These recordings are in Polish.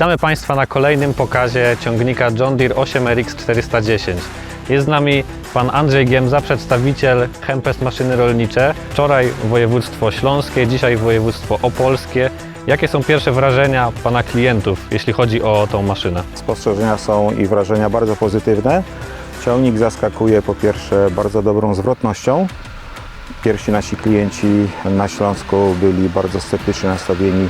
Witamy Państwa na kolejnym pokazie ciągnika John Deere 8RX 410. Jest z nami pan Andrzej Giemza, przedstawiciel Hempest Maszyny Rolnicze. Wczoraj województwo śląskie, dzisiaj województwo opolskie. Jakie są pierwsze wrażenia pana klientów, jeśli chodzi o tą maszynę? Spostrzeżenia są i wrażenia bardzo pozytywne. Ciągnik zaskakuje po pierwsze bardzo dobrą zwrotnością. Pierwsi nasi klienci na Śląsku byli bardzo sceptycznie nastawieni,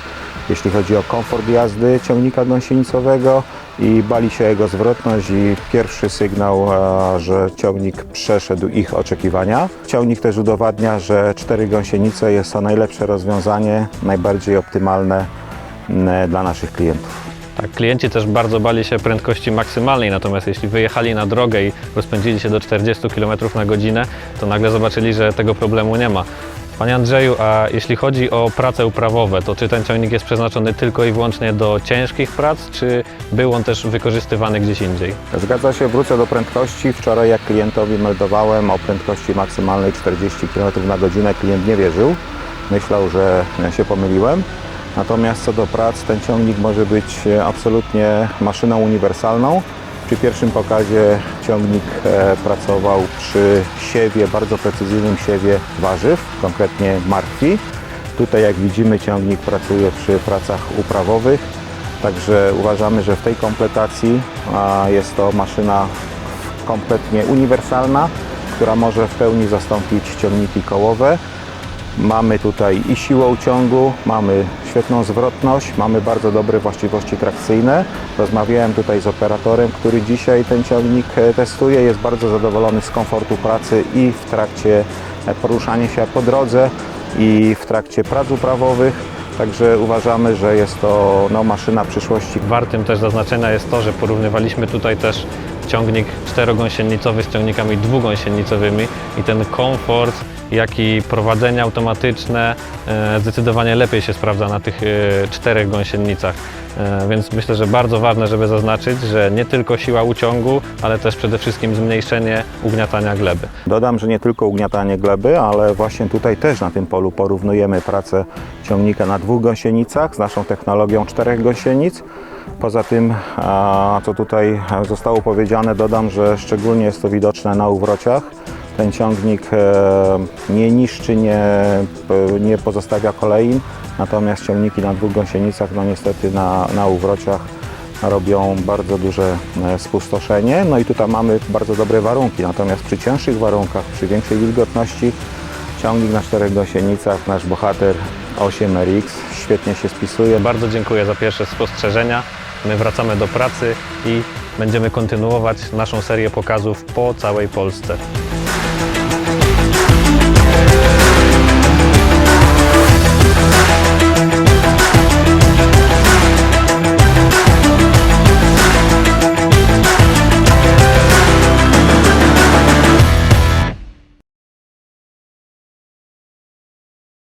jeśli chodzi o komfort jazdy ciągnika gąsienicowego i bali się jego zwrotność i pierwszy sygnał, e, że ciągnik przeszedł ich oczekiwania. Ciągnik też udowadnia, że cztery gąsienice jest to najlepsze rozwiązanie, najbardziej optymalne dla naszych klientów. Tak, klienci też bardzo bali się prędkości maksymalnej, natomiast jeśli wyjechali na drogę i rozpędzili się do 40 km na godzinę, to nagle zobaczyli, że tego problemu nie ma. Panie Andrzeju, a jeśli chodzi o prace uprawowe, to czy ten ciągnik jest przeznaczony tylko i wyłącznie do ciężkich prac, czy był on też wykorzystywany gdzieś indziej? Zgadza się, wrócę do prędkości. Wczoraj jak klientowi meldowałem o prędkości maksymalnej 40 km na godzinę, klient nie wierzył. Myślał, że się pomyliłem. Natomiast co do prac, ten ciągnik może być absolutnie maszyną uniwersalną. Przy pierwszym pokazie ciągnik e, pracował przy siewie, bardzo precyzyjnym siewie warzyw, konkretnie martwi. Tutaj jak widzimy ciągnik pracuje przy pracach uprawowych. Także uważamy, że w tej kompletacji jest to maszyna kompletnie uniwersalna, która może w pełni zastąpić ciągniki kołowe. Mamy tutaj i siłę uciągu, mamy świetną zwrotność, mamy bardzo dobre właściwości trakcyjne. Rozmawiałem tutaj z operatorem, który dzisiaj ten ciągnik e, testuje. Jest bardzo zadowolony z komfortu pracy i w trakcie e, poruszania się po drodze i w trakcie prac uprawowych. Także uważamy, że jest to no, maszyna przyszłości. Wartym też zaznaczenia jest to, że porównywaliśmy tutaj też ciągnik czterogąsienicowy z ciągnikami dwugąsienicowymi i ten komfort, jak i prowadzenie automatyczne e, zdecydowanie lepiej się sprawdza na tych e, czterech gąsienicach. E, Więc myślę, że bardzo ważne, żeby zaznaczyć, że nie tylko siła uciągu, ale też przede wszystkim zmniejszenie ugniatania gleby. Dodam, że nie tylko ugniatanie gleby, ale właśnie tutaj też na tym polu porównujemy pracę ciągnika na dwóch gąsienicach z naszą technologią czterech gąsienic. Poza tym, co tutaj zostało powiedziane, dodam, że szczególnie jest to widoczne na uwrociach. Ten ciągnik e, nie niszczy, nie, nie pozostawia kolein, natomiast ciągniki na dwóch gąsienicach, no niestety na, na uwrociach robią bardzo duże e, spustoszenie. No i tutaj mamy bardzo dobre warunki, natomiast przy cięższych warunkach, przy większej wilgotności, ciągnik na czterech gąsienicach, nasz bohater 8RX świetnie się spisuje. Bardzo dziękuję za pierwsze spostrzeżenia. My wracamy do pracy i będziemy kontynuować naszą serię pokazów po całej Polsce.